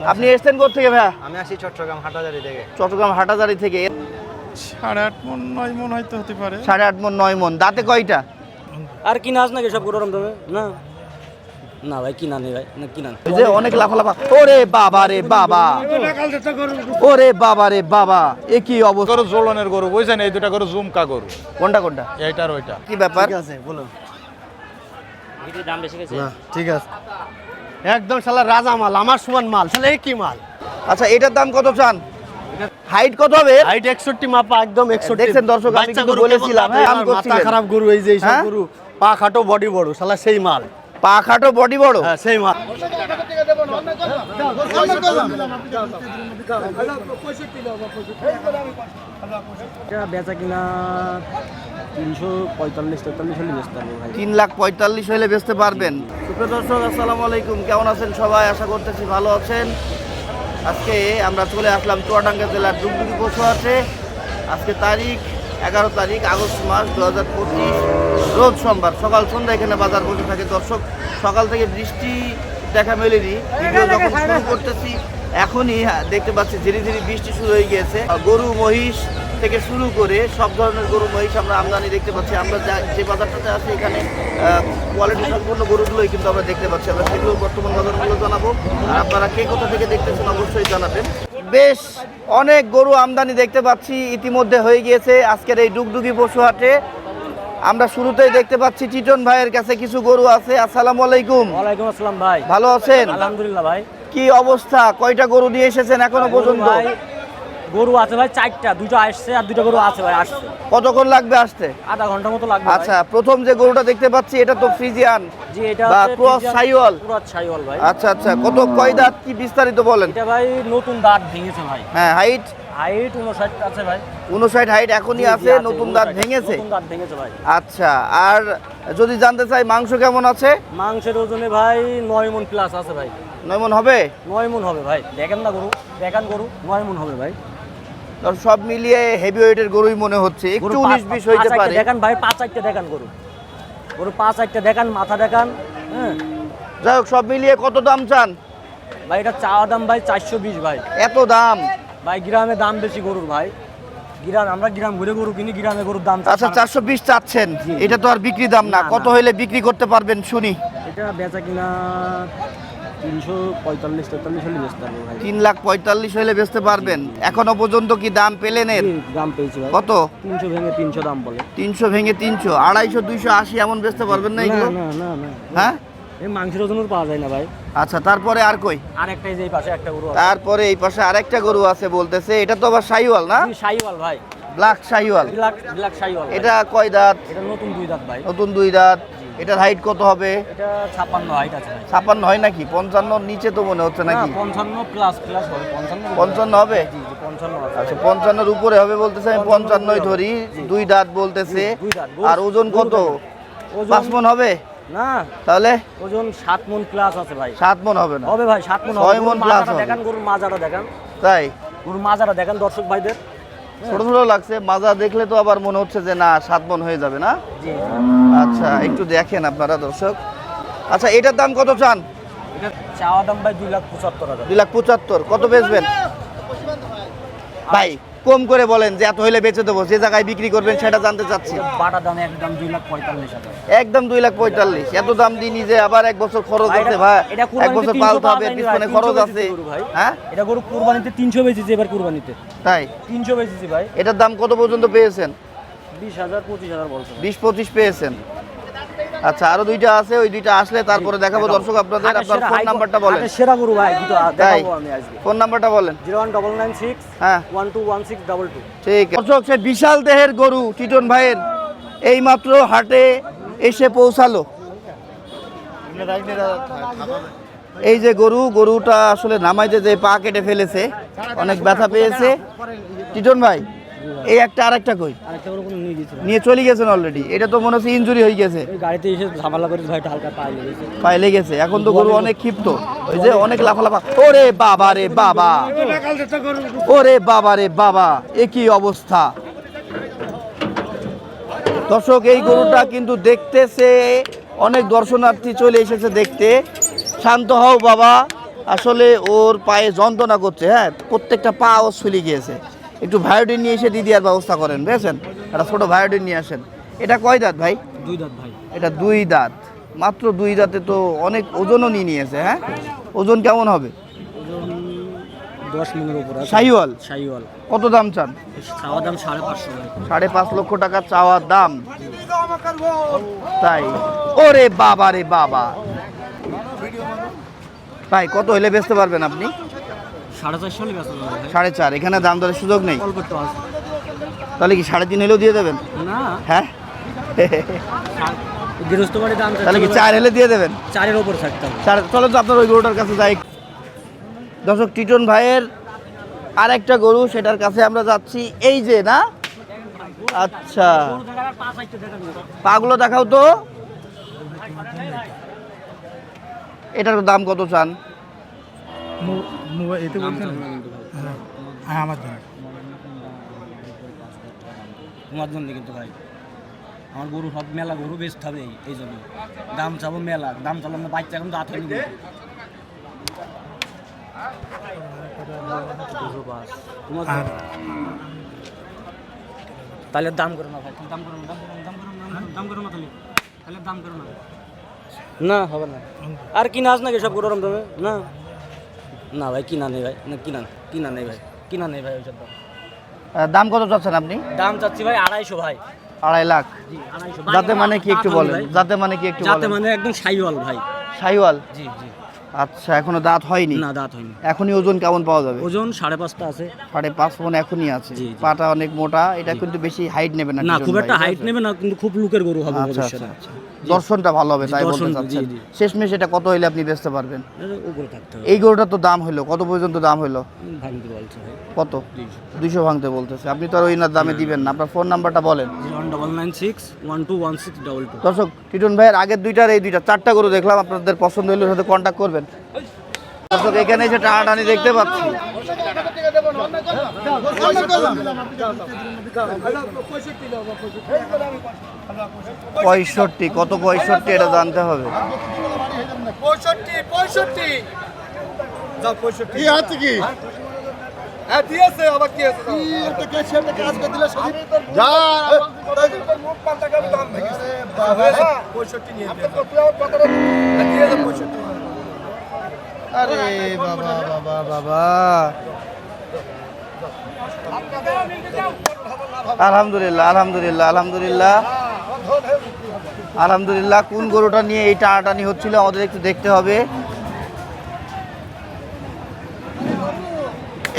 আপনি এসছেন থেকে ভাইয়া? আমি আসি চট্টগ্রাম হাটাজারি থেকে। চট্টগ্রাম হাটাজারি থেকে। সাড়ে আট মন নয় মন হয়তো হতে পারে। সাড়ে আট মন নয় মন। দাঁতে কয়টা? আর কিনা আস নাকি সব গরম দামে না। না ভাই কিনা নেই ভাই। না কিনা এই যে অনেক লাফালাফা। ওরে বাবা রে বাবা। ওরে বাবা রে বাবা। এ কি অবস্থা? গরু জোলনের গরু বুঝছেন? এই দুটা গরু জুমকা গরু। কোনটা কোনটা? এইটার ওইটা। কি ব্যাপার? ঠিক আছে বলো দাম বেশি গেছে? ঠিক আছে। একদম শালা রাজা মাল আমার সমান মাল শালা এই কি মাল? আচ্ছা এটার দাম কত চান? হাইট কত হবে? হাইট একষট্টি মাপা একদম একষট্টি। দেখছেন দর্শক, আমি কিন্তু বলেছিলাম, হ্যাঁ, মাথা খারাপ গরু এই যে এই সব গরু পা খাটো বডি বড় শালা সেই মাল। পা খাটো বডি বড়। হ্যাঁ সেই এটা বেচা কিনা তিনশো পঁয়তাল্লিশ তেতাল্লিশ হলে বেচতে পারব ভাই তিন লাখ পঁয়তাল্লিশ হলে বেচতে পারবেন। সুপ্রিয় দর্শক আসসালামু আলাইকুম। কেমন আছেন সবাই? আশা করতেছি ভালো আছেন। আজকে আমরা চলে আসলাম চুয়াডাঙ্গা জেলার ডুগডুগি পশু আছে আজকে তারিখ এগারো তারিখ আগস্ট মাস দু হাজার পঁচিশ। রোজ সোমবার, সকাল সন্ধ্যা এখানে বাজার বসে থাকে। দর্শক, সকাল থেকে বৃষ্টি দেখা মেলেনি। ভিডিও যখন শুরু করতেছি, এখনই দেখতে পাচ্ছি ধীরে ধীরে বৃষ্টি শুরু হয়ে গিয়েছে। গরু মহিষ থেকে শুরু করে সব ধরনের গরু মহিষ আমরা আমদানি দেখতে পাচ্ছি। আমরা যে বাজারটাতে আছি এখানে কোয়ালিটি সম্পূর্ণ গরুগুলোই কিন্তু আমরা দেখতে পাচ্ছি। আমরা সেগুলো বর্তমান বাজারগুলো জানাব। আর আপনারা কে কোথা থেকে দেখতেছেন অবশ্যই জানাবেন। বেশ, অনেক গরু আমদানি দেখতে পাচ্ছি। ইতিমধ্যে হয়ে গিয়েছে আজকের এই ডুগডুগি পশু হাটে আমরা শুরুতেই দেখতে পাচ্ছি টিটন ভাইয়ের কাছে কিছু গরু আছে। আসসালামু আলাইকুম। ওয়ালাইকুম আসসালাম ভাই। ভালো আছেন? আলহামদুলিল্লাহ ভাই। কি অবস্থা? কয়টা গরু নিয়ে এসেছেন এখনও পর্যন্ত? গরু আছে ভাই চারটা দুটো আসছে আর দুটো গরু আছে ভাই আসছে। কতক্ষণ লাগবে আসতে? আধা ঘণ্টা মতো লাগবে আচ্ছা প্রথম যে গরুটা দেখতে পাচ্ছি এটা তো ফ্রিজিয়ান জি এটা বা ক্রস সাইওয়াল। ক্রস সাইওয়াল ভাই। আচ্ছা আচ্ছা কত কয় দাঁত কি বিস্তারিত বলেন? এটা ভাই নতুন দাঁত ভেঙেছে ভাই। হ্যাঁ হাইট? হাইট উনষাট আছে ভাই। উনষাট হাইট এখনই আছে নতুন দাঁত ভেঙেছে? নতুন দাঁত ভেঙেছে ভাই। আচ্ছা আর যদি জানতে চাই মাংস কেমন আছে? মাংসের ওজনে ভাই নয় মন প্লাস আছে ভাই। নয় মন হবে? নয় মন হবে ভাই। দেখেন না গরু দেখেন গরু নয় মন হবে ভাই। সব মিলিয়ে হেভি ওয়েটের গরুই মনে হচ্ছে। একটু গরু উনিশ পাঁচ- বিশ হইতে পাঁচ পারে। দেখান ভাই পাঁচ চারটে দেখান গরু। গরু পাঁচ চারটে দেখান মাথা দেখান হ্যাঁ। যাই হোক সব মিলিয়ে কত দাম চান? ভাই এটা চাওয়া দাম ভাই চারশো বিশ ভাই। এত দাম? ভাই গ্রামে দাম বেশি গরুর ভাই। গ্রাম আমরা গ্রাম ঘুরে গরু কিনি গ্রামে গরুর দাম আচ্ছা চারশো বিশ চাচ্ছেন। এটা তো আর বিক্রি দাম না। কত। হইলে বিক্রি করতে পারবেন? শুনি। এটা বেচা কিনা তিনশো পঁয়তাল্লিশ তেতাল্লিশ হলে বেচতে পারব ভাই। তিন লাখ পঁয়তাল্লিশ হইলে বেচতে পারবেন। এখনও পর্যন্ত কি দাম পেলেন এর দাম পেয়েছি ভাই। কত? তিনশো ভেঙে তিনশো দাম বলে। তিনশো ভেঙে তিনশো। আড়াইশো দুইশো আশি এমন বেচতে পারবেন না না এগুলো? না না না। হ্যাঁ? এই মাংসের পাওয়া যায় না ভাই। আচ্ছা তারপরে আর কই? আর একটা এই যে এই পাশে একটা গরু আছে। তারপরে এই পাশে আরেকটা গরু আছে বলতেছে এটা তো আবার শাহিওয়াল না? জি, শাহিওয়াল ভাই। ব্ল্যাক বিলাক শাহিওয়াল এটা কয় দাঁত? এটা নতুন দুই দাঁত ভাই। নতুন দুই দাঁত। এটার হাইট কত হবে? এটা ছাপ্পান্ন হাইট আছে ভাই। ছাপান্ন হয় নাকি? পঞ্চান্নর নিচে তো মনে হচ্ছে নাকি? পঞ্চান্ন প্লাস প্লাস হবে। পঞ্চান্ন পঞ্চান্ন হবে? জি জি পঞ্চান্ন আছে। আচ্ছা পঞ্চান্নর উপরে হবে বলতেছে আমি পঞ্চান্নই ধরি। দুই দাঁত বলতেছে। আর ওজন কত? ওজন পাঁচ মন হবে? না? তাহলে? ওজন সাত মন প্লাস আছে ভাই। সাত মন হবে না। হবে ভাই সাত মন ছয় মাজাটা হবে। দেখান গরুর মাজাটা দেখান। তাই? গরুর মাজাটা দেখান দর্শক ভাইদের। ছোট ছোট লাগছে মাজা দেখলে তো আবার মনে হচ্ছে যে না সাত মন হয়ে যাবে না? জি। আচ্ছা একটু দেখেন আপনারা দর্শক। আচ্ছা এটার দাম কত চান? এটা চাওয়া দাম ভাই দুই লাখ পঁচাত্তর হাজার। দুই লাখ পঁচাত্তর। কত বেচবেন? ভাই কম করে বলেন যে এত হইলে বেচে দেবো যে জায়গায় বিক্রি করবেন সেটা জানতে চাচ্ছি। বাটা দাম একদম দুই লাখ পঁয়তাল্লিশ একদম দুই লাখ পঁয়তাল্লিশ। এত দাম দিয়ে নিজে আবার এক বছর খরচ আছে ভাই। এক বছর 300 পালতে হবে পিছনে খরচ আছে। হ্যাঁ? এটা গরু কুরবানিতে তিনশো বেচেছি এবার কুরবানিতে। তাই? তিনশো বেচেছি ভাই। এটার দাম কত পর্যন্ত পেয়েছেন? বিশ হাজার পঁচিশ হাজার বিশ পঁচিশ পেয়েছেন। আচ্ছা আরও দুইটা আছে ওই দুইটা আসলে তারপরে দেখাবো দর্শক আপনাদের। আপনার ফোন নাম্বারটা বলেন। সেরা গরু ভাই দুটো দেখাবো আমি আজকে। ফোন নাম্বারটা বলেন। Zero one double nine six হ্যাঁ। One two one six double two ঠিক আছে। দর্শক সে বিশাল দেহের গরু টিটন ভাইয়ের। এইমাত্র হাটে এসে পৌঁছালো। এই যে গরু গরুটা আসলে নামাইতে যে পা কেটে ফেলেছে অনেক ব্যথা পেয়েছে। টিটন ভাই এই একটা আর একটা কই? আরেকটা গরু নিয়ে চলে গেছেন অলরেডি এটা তো মনে হচ্ছে ইনজুরি হয়ে গেছে। গাড়িতে এসে ঝামেলা করে ভাই হালকা পায়ে লেগেছে। পায়ে লেগেছে। এখন তো গরু অনেক ক্ষিপ্ত। ওই যে অনেক লাফালাফা। ওরে বাবা রে বাবা। ওরে বাবা রে বাবা। এ কি অবস্থা? দর্শক এই গরুটা কিন্তু দেখতেছে। অনেক দর্শনার্থী চলে এসেছে দেখতে। শান্ত হও বাবা। আসলে ওর পায়ে যন্ত্রণা করছে হ্যাঁ? প্রত্যেকটা পা ও ছুলি গিয়েছে। একটু ভায়োডিন নিয়ে এসে দিদিয়ার ব্যবস্থা করেন বুঝেছেন? একটা ছোটো ভায়োডিন নিয়ে আসেন। এটা কয় দাঁত ভাই? দুই দাঁত ভাই। এটা দুই দাঁত। মাত্র দুই দাঁতে তো অনেক ওজনও নিয়ে নিয়েছে হ্যাঁ? ওজন কেমন হবে? দশ উপর কত দাম চান? চাওয়া দাম সাড়ে পাঁচশো সাড়ে পাঁচ লক্ষ টাকা চাওয়ার দাম। তাই। ওরে বাবা রে বাবা। ভাই কত হলে বেচতে পারবেন আপনি? সাড়ে চার এখানে দাম দরের সুযোগ নেই? তাহলে কি সাড়ে তিন হলেও দিয়ে দেবেন? না। হ্যাঁ? তাহলে কি চার হলে দিয়ে দেবেন? চারের ওপর চলো তো আপনার ওই গরুটার কাছে যাই। দর্শক টিটন ভাইয়ের আর একটা গরু সেটার কাছে আমরা যাচ্ছি। এই যে না? আচ্ছা। পাগুলো দেখাও তো। এটার দাম কত চান? তোমার জন্য কিন্তু ভাই। আমার গরু সব মেলা গরু বেচতে হবে এই- জন্য। দাম চাবো মেলা। দাম চালাম না বাচ্চা এখন দাঁত হয়নি। তাহলে দাম করো না ভাই। দাম করো না। দাম করো না, দাম করো না, করো না তাহলে। তাহলে দাম করো না। না হবে না। আর কিনা আস নাকি সব গরম দামে? না? না ভাই কিনা নেই ভাই। না কিনা কিনা নেই ভাই। কিনা নেই ভাই ওইসব দাম। দাম কত চাচ্ছেন আপনি? দাম চাচ্ছি ভাই আড়াইশো ভাই। আড়াই লাখ। যাতে মানে কি একটু বলেন যাতে মানে কি একটু যাতে মানে একদম সাইওয়াল ভাই। সাইওয়াল? জি জি। আচ্ছা এখনও দাঁত হয়নি? না দাঁত হয়নি। এখনই ওজন কেমন পাওয়া যাবে? ওজন সাড়ে পাঁচটা আছে। সাড়ে পাঁচ মন এখনই আছে। পাটা অনেক মোটা এটা কিন্তু বেশি হাইট নেবে না না খুব একটা হাইট নেবে না কিন্তু খুব লুকের গরু হবে আচ্ছা আচ্ছা আচ্ছা। দর্শনটা ভালো হবে তাই বলতে চাচ্ছেন। শেষমেশ এটা কত হইলে আপনি বেচতে পারবেন? এই গরুটা তো দাম হইল কত পর্যন্ত দাম হলো ভাই। কত? দুইশো। ভাঙতে বলতেছে। আপনি তো আর ওই না দামে দিবেন না। আপনার ফোন নাম্বারটা বলেন। দর্শক টিটন ভাইয়ের আগের দুইটার এই দুইটা চারটা গরু দেখলাম। আপনাদের পছন্দ হলে ওর সাথে কন্ট্যাক্ট করবেন। দর্শক এখানে এসে টানাটানি দেখতে পাচ্ছি। পঁয়ষট্টি কত পঁয়ষট্টি এটা জানতে হবে। পঁয়ষট্টি পঁয়ষট্টি। আরে বাবা বাবা বাবা। আলহামদুলিল্লাহ আলহামদুলিল্লাহ আলহামদুলিল্লাহ। আলহামদুলিল্লাহ কোন গরুটা নিয়ে এই টানাটানি হচ্ছিল আমাদের একটু দেখতে হবে।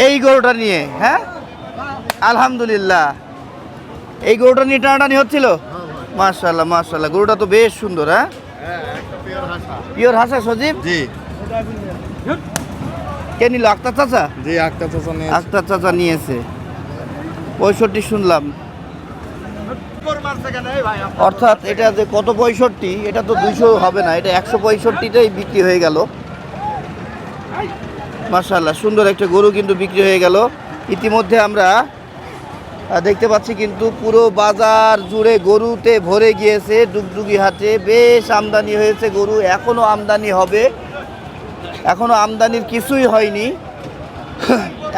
এই গরুটা নিয়ে হ্যাঁ? আলহামদুলিল্লাহ। এই গরুটা নিয়ে টানাটানি হচ্ছিল? মার্শাল্লাহ মার্শাল্লাহ গরুটা তো বেশ সুন্দর হ্যাঁ? পিওর হাসা সজীব? জি। কে নিল? আক্তার চাচা? জি একটা তো আক্তার চাচা নিয়েছে। পঁয়ষট্টি শুনলাম। অর্থাৎ এটা যে কত পঁয়ষট্টি এটা তো দুইশো হবে না এটা একশো পঁয়ষট্টিতেই বিক্রি হয়ে গেল। মার্শাল্লাহ সুন্দর একটা গরু কিন্তু বিক্রি হয়ে গেল। ইতিমধ্যে আমরা দেখতে পাচ্ছি কিন্তু পুরো বাজার জুড়ে গরুতে ভরে গিয়েছে ডুগডুগি হাটে। বেশ আমদানি হয়েছে গরু এখনও আমদানি হবে। এখনও আমদানির কিছুই হয়নি।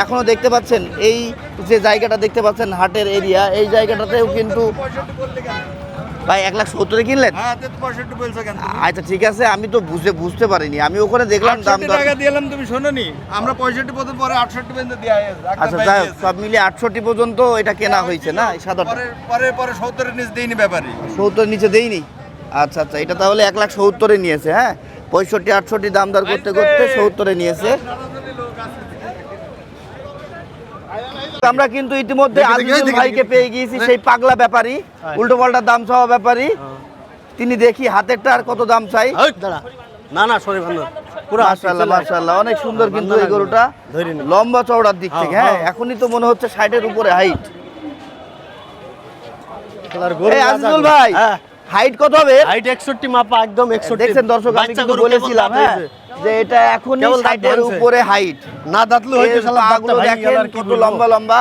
এখনও দেখতে পাচ্ছেন এই যে জায়গাটা দেখতে পাচ্ছেন হাটের এরিয়া এই জায়গাটাতেও কিন্তু ভাই এক লাখ সত্তরে কিনলেন? হ্যাঁ আচ্ছা ঠিক আছে আমি তো বুঝে বুঝতে পারিনি। আমি ওখানে দেখলাম দাম টাকা দিলাম তুমি শোনোনি? আমরা পঁয়ষট্টি পর্যন্ত পরে আটষট্টি পর্যন্ত দেওয়া আচ্ছা যাই হোক, সব মিলিয়ে আটষট্টি পর্যন্ত এটা কেনা হয়েছে না? পরে পরে পরে সত্তরের নিচে দিইনি ব্যাপারে সত্তরের নিচে দেইনি? আচ্ছা আচ্ছা এটা তাহলে এক লাখ সত্তরে নিয়েছে হ্যাঁ? পঁয়ষট্টি আটষট্টি দাম দর করতে করতে সত্তরে নিয়েছে। আমরা কিন্তু ইতিমধ্যে আজিজুল ভাইকে পেয়ে গিয়েছি সেই পাগলা ব্যাপারী উল্টো পাল্টা দাম চাওয়া ব্যাপারী। তিনি দেখি হাতেরটা আর কত দাম চাই। না না সরি বান্ধব পুরো মাশাআল্লাহ মাশাআল্লাহ অনেক সুন্দর কিন্তু এই গরুটা। লম্বা চওড়ার দিক থেকে হ্যাঁ এখনই তো মনে হচ্ছে ষাটের উপরে হাইট এই আজিজুল ভাই। হাইট কত হবে? হাইট একষট্টি মাপা একদম একষট্টি। দেখছেন দর্শক আমি কিন্তু বলেছিলাম হ্যাঁ যে এটা এখন দাঁত উপরে হাইট না দাঁতলু হইতে শালা দাঁতটা ভাঙি গেল কত লম্বা লম্বা।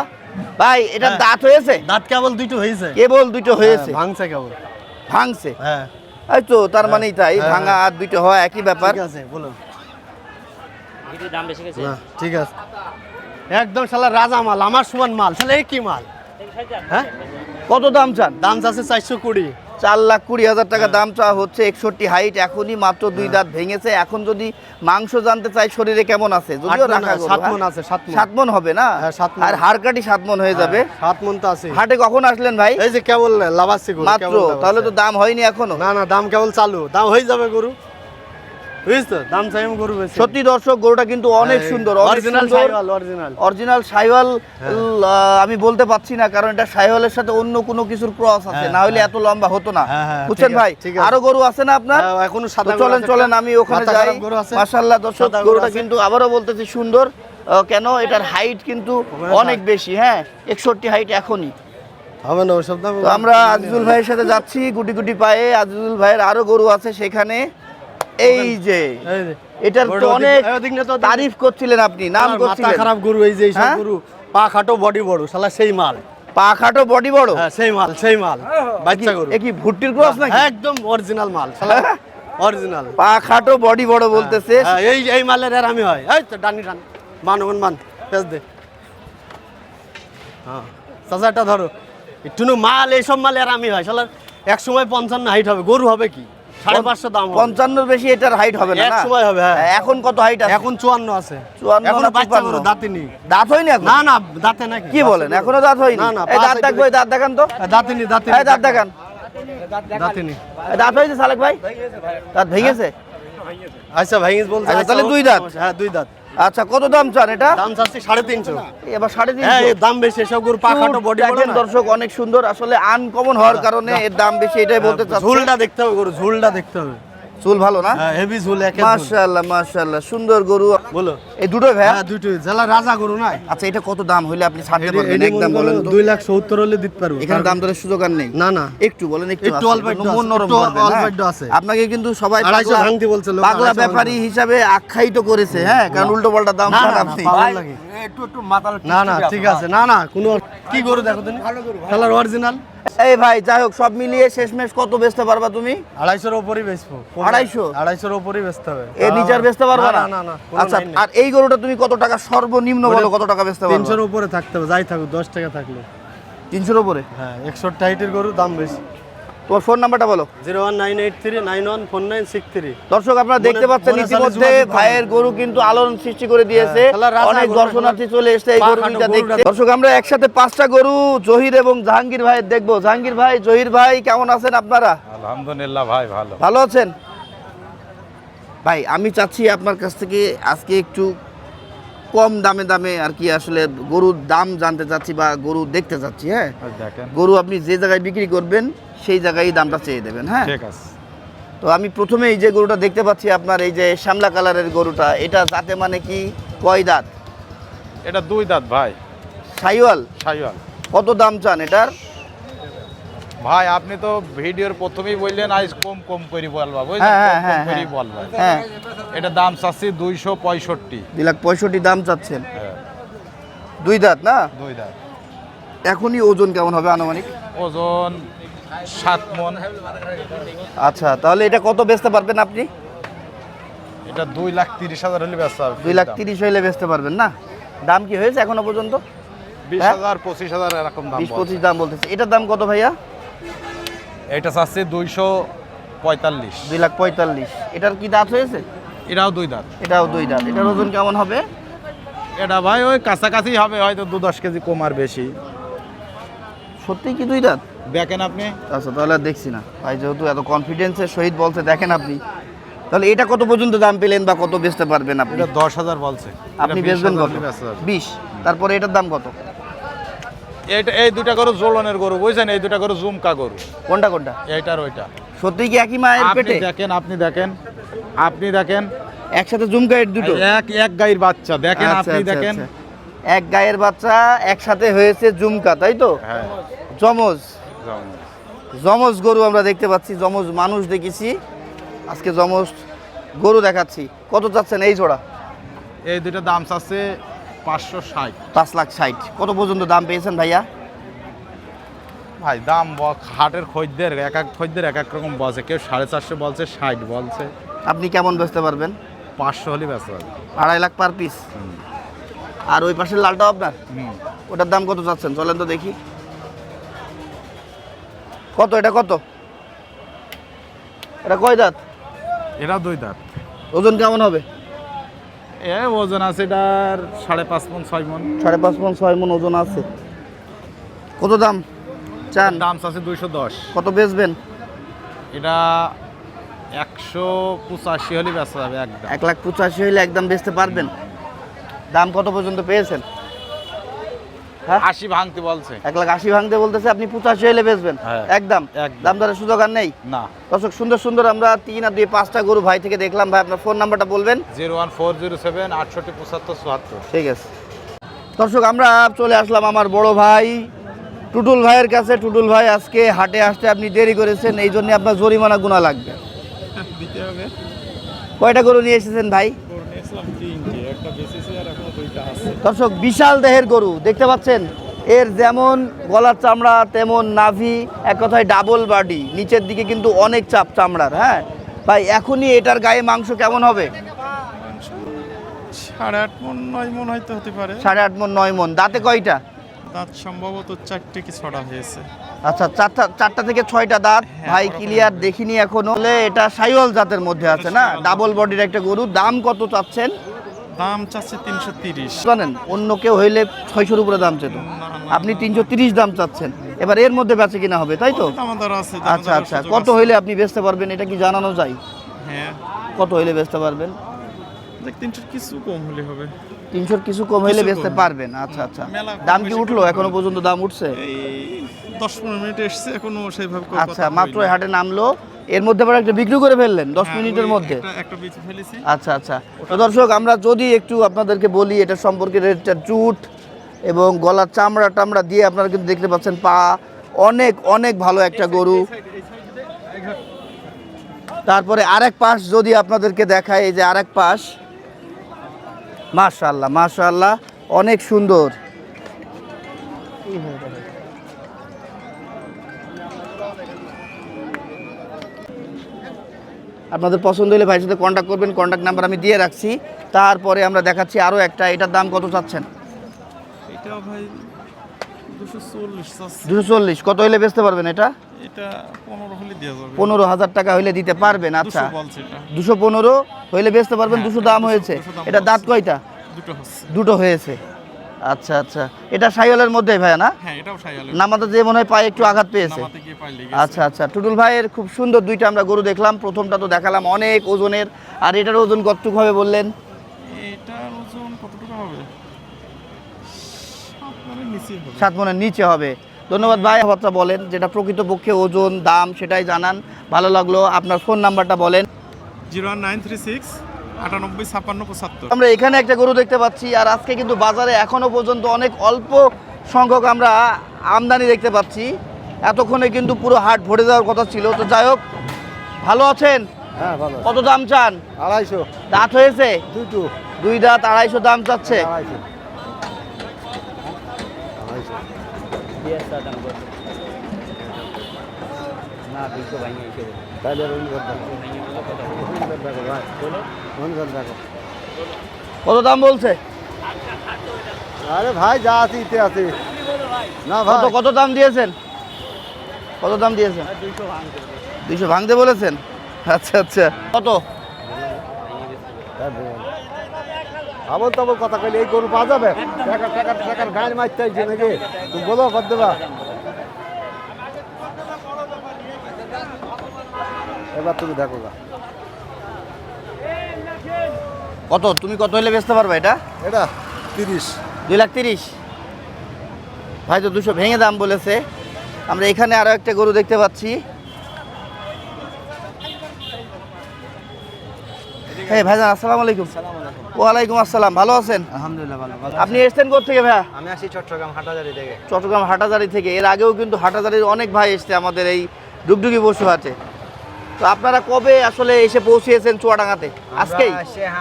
ভাই এটা দাঁত হয়েছে? দাঁত কেবল দুটো হয়েছে। কেবল দুটো হয়েছে। ভাঙছে কেবল। ভাঙছে? হ্যাঁ। এই তো তার মানেই তাই ভাঙা আর দুটো হয় একই ব্যাপার। ঠিক আছে বলুন। একটু দাম বেশি গেছে? না ঠিক আছে। একদম শালা রাজা মাল আমার সমান মাল। শালা এই কি মাল? হ্যাঁ? কত দাম চান? দাম চাচ্ছে চারশো কুড়ি। চার লাখ কুড়ি হাজার টাকা দাম চাওয়া হচ্ছে একষট্টি হাইট এখনই মাত্র দুই দাঁত ভেঙেছে। এখন যদি মাংস জানতে চাই শরীরে কেমন আছে? যদিও রাখা আছে, সাত হ্যাঁ? আছে, সাত মন। হবে না? হ্যাঁ, সাত আর হাড় কাটি সাত মন হয়ে যাবে। সাত মন তো আছে হাটে কখন আসলেন ভাই? এই যে কেবল লাভাসি মাত্র। তাহলে তো দাম হয়নি এখনও। না না দাম কেবল চালু। দাম হয়ে যাবে গরু। দাম চাই আমি গরু বেশি সত্যি দর্শক গরুটা কিন্তু অনেক সুন্দর original original original original Sahiwal আমি বলতে পারছি না কারণ এটা সাইওয়ালের সাথে অন্য কোনো কিছুর ক্রস আছে হ্যাঁ, না হলে এত লম্বা হতো না। হ্যাঁ, হ্যাঁ, বুঝছেন ভাই? আরও গরু আছে না আপনার? হ্যাঁ, এখনও চলেন চলেন আমি ওখানে যাই। মাশাআল্লাহ দর্শক গরুটা কিন্তু আবারও বলতেছি সুন্দর। কেন? এটার হাইট কিন্তু অনেক বেশি হ্যাঁ একষট্টি হাইট এখনই। হবে না ওসব আমরা আজিজুল ভাইয়ের সাথে যাচ্ছি গুটি গুটি পায়ে। আজিজুল ভাইয়ের আরও গরু আছে সেখানে। এই যে এটার তো অনেক তারিফ করছিলেন আপনি নাম করছিলেন। খারাপ গরু এই যে এইসব হ্যাঁ? গরু পা খাটো বডি বড় শালা সেই মাল। পা খাটো বডি বড়? হ্যাঁ সেই মাল সেই মাল বাচ্চা গরু। এ কি ভুট্টির ক্রস নাকি? হ্যাঁ, একদম অরিজিনাল মাল শালা? অরিজিনাল পা খাটো বডি বড় বলতেছে। এই এই মালের আর আমি হয়। এই তো ডানি ডান মান মান দে। হ্যাঁ চাচাটা ধরো একটু মাল এইসব মাল আর আমি হয় শালার এক সময় পঞ্চান্ন হাইট হবে গরু হবে কি? সাড়ে পাঁচশো দাম পঞ্চান্নর বেশি এটার হাইট হবে না সময় হবে, হ্যাঁ। এখন কত হাইট আছে? এখন চুয়ান্ন আছে। চুয়ান্ন এখন বাচ্চা গরু দাঁতে নেই। দাঁত হয়নি এখন? না না দাঁতে নাকি। কি বলেন এখনও দাঁত হয়নি? না, না, এই দাঁত দেখব দাঁত দেখান তো। দাঁতে নেই দাঁতে এই দাঁত দেখান। দাঁতে নেই। দাঁত হয়েছে সালেক ভাই? দাঁত ভেঙেছে? আচ্ছা ভাইঙ্গিস বলছে আচ্ছা, তাহলে দুই দাঁত? হ্যাঁ দুই দাঁত। আচ্ছা কত দাম চান এটা? দাম চাচ্ছি সাড়ে তিনশো। এবার সাড়ে হ্যাঁ তিনশো এর দাম বেশি এসব গরু পাখাটো বডি দেখেন দর্শক অনেক সুন্দর আসলে আনকমন হওয়ার কারণে এর দাম বেশি এটাই বলতে চাচ্ছি। ঝুলটা দেখতে হবে গরু ঝুলটা দেখতে হবে। চুল ভালো না? হ্যাঁ হেভি ঝুল একের ঝুল। মাশাআল্লাহ মাশাআল্লাহ সুন্দর গরু। বলো। এই দুটো ভাই হ্যাঁ দুটোই। জেলা রাজা গরু নাই। আচ্ছা এটা কত দাম হইলে আপনি ছাড়তে পারবেন একদম বলেন করো তো। দুই লাখ সত্তর হলে দিতে পারব। এখানে দাম দরের সুযোগ আর নেই। না না। একটু বলেন একটু একটু অল্প একটু নরম করবেন, হ্যাঁ। একটু আছে। আপনাকে কিন্তু সবাই আড়াইশো ভাঙতি বলছে লোক, পাগলা ব্যাপারী হিসাবে আখ্যায়িত করেছে হ্যাঁ? কারণ উল্টো পাল্টা দাম না, আপনি পাগল লাগে। না না ঠিক আছে। না না কোনো কি গরু দেখো তুমি? খেলার অরিজিনাল এই ভাই যাই হোক সব মিলিয়ে শেষমেশ কত বেচতে পারবা তুমি? আড়াইশোর ওপরই বেচবো। আড়াইশো? আড়াইশোর ওপরই বেচতে হবে। এ নিচার বেচতে পারবা না না? না না আচ্ছা আর এই গরুটা তুমি কত টাকা সর্বনিম্ন বলো কত টাকা বেচতে পারবা? তিনশোর উপরে থাকতে হবে যাই থাকুক দশ টাকা থাকল। তিনশোর উপরে? হ্যাঁ একষট্টি হাইটের গরু দাম বেশি। তোমার ফোন নাম্বারটা বলো। Zero one nine eight three nine one four nine six three. দর্শক আপনারা দেখতে পাচ্ছেন ইতিমধ্যে ভাইয়ের গরু কিন্তু আলোড়ন সৃষ্টি করে দিয়েছে। হ্যাঁ, রাজা অনেক দর্শনার্থী চলে এসেছে এই গরু গরুটা দেখতে। দর্শক আমরা একসাথে পাঁচটা গরু জহির এবং জাহাঙ্গীর ভাইয়ের দেখব। জাহাঙ্গীর ভাই জহির ভাই কেমন আছেন আপনারা? আলহামদুলিল্লাহ ভাই ভালো। ভালো আছেন? ভাই আমি চাচ্ছি আপনার কাছ থেকে আজকে একটু কম দামে দামে আর কি আসলে গরুর দাম জানতে চাচ্ছি বা গরু দেখতে চাচ্ছি হ্যাঁ? গরু আপনি যে জায়গায় বিক্রি করবেন সেই জায়গায় দামটা চেয়ে দেবেন হ্যাঁ? ঠিক আছে। তো আমি প্রথমে এই যে গরুটা দেখতে পাচ্ছি আপনার এই যে শ্যামলা কালারের গরুটা এটা যাতে মানে কি কয় দাঁত? এটা দুই দাঁত ভাই। সাইওয়াল? সাইওয়াল। কত দাম চান এটার? ভাই আপনি তো ভিডিওর প্রথমেই বললেন আজ কম কম করে বলবা। বুঝলেন? হ্যাঁ, কম হ্যাঁ, কম করে হ্যাঁ। বলবা। হ্যাঁ। এটা দাম চাচ্ছি দুইশো পঁয়ষট্টি। দুই লাখ পঁয়ষট্টি দাম চাচ্ছেন? দুই দাঁত না? দুই দাঁত। এখনই ওজন কেমন হবে আনুমানিক? ওজন সাত মন। আচ্ছা তাহলে এটা কত বেচতে পারবেন আপনি? এটা দুই লাখ তিরিশ হাজার হলে ব্যস্ত হবে দুই লাখ তিরিশ হইলে বেচতে পারবেন না? দাম কি হয়েছে এখনও পর্যন্ত? বিশ? হাজার পঁচিশ হাজার এরকম দাম বিশ। পঁচিশ দাম বলতেছে। এটার দাম কত ভাইয়া? এটা চাচ্ছি দুইশো পঁয়তাল্লিশ। দুই লাখ পঁয়তাল্লিশ। এটার কি দাঁত হয়েছে? এটাও দুই দাঁত। এটাও দুই দাঁত। এটার ওজন কেমন হবে? এটা ভাই ওই কাছাকাছি হবে হয়তো দু দশ কেজি কম আর বেশি। সত্যি কি দুই দাঁত? দেখেন আপনি। আচ্ছা তাহলে দেখছি না। ভাই যেহেতু এত কনফিডেন্সের সহিত বলছে দেখেন আপনি। তাহলে এটা কত পর্যন্ত দাম পেলেন বা কত বেচতে পারবেন আপনি? এটা দশ হাজার বলছে। আপনি বেচবেন কত। বিশ। তারপরে এটার দাম কত? এইটা এই দুটা গরু জোলনের গরু বুঝছেন? এই দুটা গরু জুমকা গরু। কোনটা কোনটা? এইটার ওইটা। সত্যি কি একই মায়ের পেটে? দেখেন আপনি দেখেন আপনি দেখেন। একসাথে জুমকাইট দুটো? এক এক গাইর বাচ্চা দেখেন আচ্ছা, আপনি আচ্ছা, দেখেন। আচ্ছা। এক গায়ের বাচ্চা একসাথে হয়েছে জুমকা তাই তো? হ্যাঁ। জমজ জমজ গরু আমরা দেখতে পাচ্ছি জমজ মানুষ দেখেছি। আজকে জমজ গরু দেখাচ্ছি। কত চাচ্ছেন এই জোড়া? এই দুটো দাম চাচ্ছে পাঁচশো ষাট। পাঁচ লাখ ষাট। কত পর্যন্ত দাম পেয়েছেন ভাইয়া? ভাই দাম হাটের খদ্দের এক এক খদ্দের এক এক রকম বলছে। কেউ সাড়ে চারশো বলছে ষাট বলছে। আপনি কেমন বেচতে পারবেন? পাঁচশো হলে ব্যস্ত হবে আড়াই লাখ পার পিস? আর ওই পাশের লালটাও আপনার? ওটার দাম কত চাচ্ছেন? চলেন তো দেখি। কত এটা কত? এটা কয় দাঁত? এটা দুই দাঁত। ওজন কেমন হবে? এ ওজন আছে এটার সাড়ে পাঁচ মন ছয় মন সাড়ে পাঁচ মন ছয় মন ওজন আছে। কত দাম চান? দাম আছে দুইশো দশ। কত বেচবেন? এটা একশো পঁচাশি হলে বেচা যাবে একদম। এক লাখ পঁচাশি হলে একদম বেচতে পারবেন। দাম কত পর্যন্ত পেয়েছেন? আশি ভাঙতে বলছে। এক লাখ আশি ভাঙতে বলতেছে আপনি পঁচাশি হইলে বেচবেন। হ্যাঁ, একদম। একদম। দাম দরের সুযোগ আর নেই? না। দর্শক সুন্দর সুন্দর আমরা তিন আর দুই পাঁচটা গরু ভাই থেকে দেখলাম। ভাই আপনার ফোন নাম্বারটা বলবেন? Zero one four zero seven আটষট্টি পঁচাত্তর চুয়াত্তর। ঠিক আছে। দর্শক আমরা চলে আসলাম আমার বড় ভাই টুটুল ভাইয়ের কাছে। টুটুল ভাই আজকে হাটে আসতে আপনি দেরি করেছেন এই জন্য আপনার জরিমানা গুণা লাগবে। কয়টা গরু নিয়ে এসেছেন ভাই? দর্শক বিশাল দেহের গরু দেখতে পাচ্ছেন? এর যেমন গলার চামড়া তেমন নাভি এক কথায় ডাবল বাডি নিচের দিকে কিন্তু অনেক চাপ চামড়ার হ্যাঁ? ভাই এখনই এটার গায়ে মাংস কেমন হবে? সাড়ে আট মন নয় মন হয়তো হতে পারে। সাড়ে আট মন নয় মন। দাঁতে কয়টা? দাঁত সম্ভবত চারটে কি ছড়া হয়েছে। আচ্ছা চারটা চারটা থেকে ছয়টা দাঁত। হ্যাঁ, ভাই ক্লিয়ার দেখিনি এখনও। বলে এটা সাইওয়াল জাতের মধ্যে আছে না? ডাবল বডির একটা গরু দাম কত চাচ্ছেন? দাম চাচ্ছে তিনশো তিরিশ। জানেন অন্য কেউ হইলে ছয়শোর উপরে দাম চেত আপনি তিনশো তিরিশ দাম চাচ্ছেন। এবার এর মধ্যে বেচে কিনা হবে তাই তো? আচ্ছা আচ্ছা। কত হইলে আপনি বেচতে পারবেন? এটা কি জানানো যায়? হ্যাঁ। কত হইলে বেচতে পারবেন? দেখ তিনশো কিছু কম হলে হবে। তিনশোর কিছু কম হইলে বেচতে পারবেন। আচ্ছা আচ্ছা। দাম কি উঠল? এখনও পর্যন্ত দাম উঠছে? দশ পনেরো মিনিট এসছে এখনও সেইভাবে আচ্ছা মাত্র হাটে নামলো। এর মধ্যে আবার একটা বিক্রি করে ফেললেন দশ হ্যাঁ, মিনিটের মধ্যে। একটা- একটা বেঁচে ফেলেছি। আচ্ছা আচ্ছা। তো দর্শক আমরা যদি একটু আপনাদেরকে বলি এটা সম্পর্কে এটা চুট এবং গলার চামড়া টামড়া দিয়ে আপনারা কিন্তু দেখতে পাচ্ছেন পা অনেক অনেক ভালো একটা গরু। তারপরে আরেক পাশ যদি আপনাদেরকে দেখায় এই যে আরেক পাশ। মাশাল্লাহ মাশাল্লাহ অনেক সুন্দর। আপনাদের পছন্দ হলে ভাইয়ের সাথে কন্ট্যাক্ট করবেন কন্ট্যাক্ট নাম্বার আমি দিয়ে রাখছি। তারপরে আমরা দেখাচ্ছি আরও একটা এটার দাম কত চাচ্ছেন? এটা ভাই দুশো চল্লিশ কত হইলে বেচতে পারবেন এটা? এটা পনেরো হলে হাজার টাকা হইলে দিতে পারবেন আচ্ছা। দুশো পনেরো হইলে বেচতে পারবেন হ্যাঁ, দুশো দাম হয়েছে এটা দাঁত কয়টা? দুটো হয়েছে। আচ্ছা আচ্ছা। এটা সাইওয়ালের মধ্যে ভাইয়া না? হ্যাঁ এটাও সাইয়ালে নামাতে যে মনে হয় পায়ে একটু আঘাত পেয়েছে। নামাতে গিয়ে পাইলে আচ্ছা আচ্ছা। টুটুল ভাইয়ের খুব সুন্দর দুইটা আমরা গরু দেখলাম। প্রথমটা তো দেখালাম অনেক ওজনের। আর এটার ওজন কতটুকু হবে বললেন? এটার ওজন কতটুকু হবে? সাত মনের নিচে হবে। সাত মনের নিচে হবে। ধন্যবাদ ভাই কথাবার্তা বলেন। যেটা প্রকৃতপক্ষে ওজন দাম সেটাই জানান। ভালো লাগল। আপনার ফোন নাম্বারটা বলেন। জিরো নাইন থ্রি সিক্স আটানব্বই ছাপ্পান্ন পঁচাত্তর। আমরা এখানে একটা গরু দেখতে পাচ্ছি আর আজকে কিন্তু বাজারে এখনও পর্যন্ত অনেক অল্প সংখ্যক আমরা আমদানি দেখতে পাচ্ছি। এতক্ষণে কিন্তু পুরো হাট ভরে যাওয়ার কথা ছিল। তো যাই হোক ভালো আছেন? হ্যাঁ ভালো কত দাম চান? আড়াইশো। দাঁত হয়েছে? দুটো। দুই দাঁত আড়াইশো দাম চাচ্ছে। আড়াইশো। আড়াইশো। তাহলে করে করে কত দাম বলছে? আরে ভাই যা আছে ইতে আছে। না ভাই। কত দাম দিয়েছেন? কত দাম দিয়েছেন? দুইশো ভাঙতে বলেছেন? আচ্ছা আচ্ছা। কত? আবার কথা কইলে এই গরু পাওয়া যাবে? টাকা টাকা টাকার গাড়ি মারতে আইছে নাকি? তুমি বলো কত দেবা এবার তুমি দেখো গা। কত? তুমি কত হলে বেচতে পারবে এটা? এটা তিরিশ। দুই লাখ তিরিশ? ভাই তো দুশো ভেঙে দাম বলেছে। আমরা এখানে আরও একটা গরু দেখতে পাচ্ছি। হ্যাঁ ভাইজান আসসালামু আলাইকুম। ওয়ালাইকুম আসসালাম। ভালো আছেন? আলহামদুলিল্লাহ ভালো ভালো আপনি এসছেন থেকে ভাইয়া? আমি আসি চট্টগ্রাম হাটাজারি থেকে। চট্টগ্রাম হাটাজারি থেকে। এর আগেও কিন্তু হাটাজারির অনেক ভাই এসছে আমাদের এই ডুগডুগি বসু হাটে। তো আপনারা কবে আসলে এসে পৌঁছিয়েছেন চুয়াডাঙ্গাতে? হ্যাঁ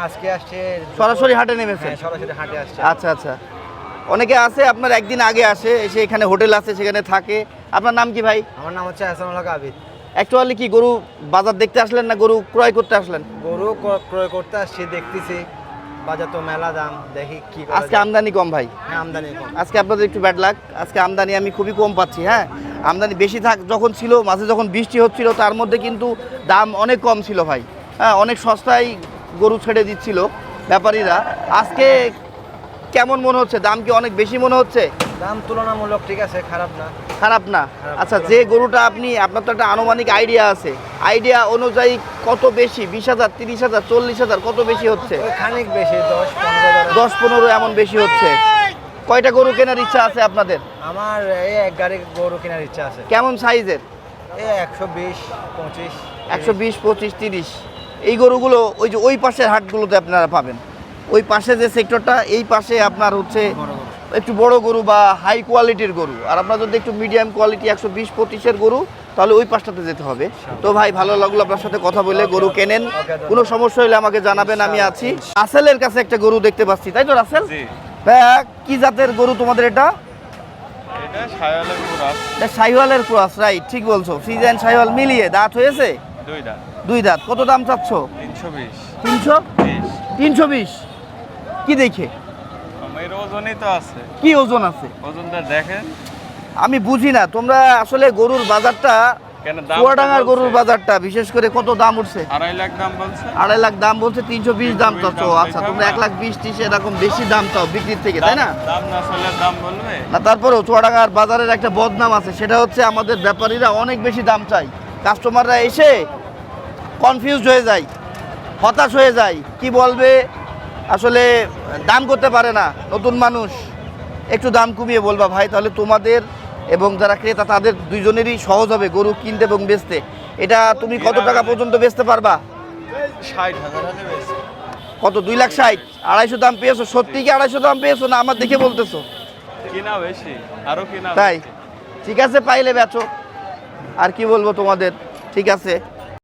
আজকে আসছে সরাসরি হাটে নেমেছেন? হ্যাঁ সরাসরি হাটে আসছে। আচ্ছা আচ্ছা। অনেকে আছে আপনার একদিন আগে আসে এসে এখানে হোটেল আছে সেখানে থাকে। আপনার নাম কি ভাই? আমার নাম হচ্ছে হাসানুল হক আবিদ। অ্যাকচুয়ালি কি গরু বাজার দেখতে আসলেন না গরু ক্রয় করতে আসলেন? গরু ক্রয় করতে আসছি দেখতেছি। বাজার তো মেলা দাম দেখি কি আজকে আমদানি কম ভাই? হ্যাঁ, আমদানি কম। আজকে আপনাদের একটু ব্যাড লাগ আজকে আমদানি আমি খুবই কম পাচ্ছি হ্যাঁ? আমদানি বেশি থাক যখন ছিল মাঝে যখন বৃষ্টি হচ্ছিল তার মধ্যে কিন্তু দাম অনেক কম ছিল ভাই। হ্যাঁ অনেক সস্তায় গরু ছেড়ে দিচ্ছিল ব্যাপারীরা। আজকে কেমন মনে হচ্ছে? দাম কি অনেক বেশি মনে হচ্ছে? দাম তুলনামূলক ঠিক আছে খারাপ না। খারাপ না? আচ্ছা যে গরুটা আপনি আপনার তো একটা আনুমানিক আইডিয়া আছে। আইডিয়া অনুযায়ী কত বেশি? বিশ হাজার তিরিশ হাজার চল্লিশ হাজার কত বেশি হচ্ছে? খানিক বেশি দশ পনেরো দশ পনেরো এমন বেশি হচ্ছে। কয়টা গরু কেনার ইচ্ছা আছে আপনাদের? আমার এই এক গাড়ি গরু কেনার ইচ্ছা আছে। কেমন সাইজের? এই একশো বিশ পঁচিশ একশো বিশ পঁচিশ তিরিশ। এই গরুগুলো ওই যে ওই পাশের হাটগুলোতে আপনারা পাবেন। ওই পাশে যে সেক্টরটা এই পাশে আপনার হচ্ছে একটু বড় গরু বা হাই কোয়ালিটির গরু। আর আপনার যদি একটু মিডিয়াম কোয়ালিটি একশো বিশ পঁচিশের গরু তাহলে ওই পাশটাতে যেতে হবে। তো ভাই ভালো লাগল আপনার সাথে কথা বলে গরু কেনেন। কোনো সমস্যা হলে আমাকে জানাবেন আমি আছি। রাসেলের কাছে একটা গরু দেখতে পাচ্ছি। তাই তো রাসেল? কি জাতের গরু তোমাদের এটা? শাহিওয়ালের ক্রস। রাইট ঠিক বলছো। সিজন শাহিওয়াল মিলিয়ে দাঁত হয়েছে? দুই দাঁত। কত দাম চাচ্ছ? তিনশো বিশ। তিনশো? তিনশো বিশ। কি দেখে? ওজনই তো আছে। কি ওজন আছে? ওজনটা দেখেন। আমি বুঝি না। তোমরা আসলে গরুর বাজারটা তো গরুর বাজারটা বিশেষ করে কত দাম উঠছে? আড়াই লাখ দাম বলছে। আড়াই লাখ দাম বলছে তিনশো বিশ দাম 320 চাচ্ছ আচ্ছা তোমরা এক লাখ বিশ ত্রিশ এরকম বেশি দাম চাও বিক্রির থেকে তাই না? না তারপরেও চুয়াডাঙ্গার বাজারের একটা বদনাম আছে সেটা হচ্ছে আমাদের ব্যাপারীরা অনেক বেশি দাম চাই কাস্টমাররা এসে কনফিউজড হয়ে যায় হতাশ হয়ে যায় কি বলবে? আসলে দাম করতে পারে না নতুন মানুষ। একটু দাম কমিয়ে বলবা ভাই তাহলে তোমাদের এবং যারা ক্রেতা তাদের দুইজনেরই সহজ হবে গরু কিনতে এবং বেচতে। এটা তুমি কত টাকা পর্যন্ত বেচতে পারবা? ষাট হাজার কত দুই লাখ ষাট? আড়াইশো দাম পেয়েছ। সত্যি কি আড়াইশো দাম পেয়েছ না আমার দেখে বলতেছো? কিনা বেশি আরও কিনা তাই? ঠিক আছে পাইলে বেচো। আর কি বলব তোমাদের? ঠিক আছে।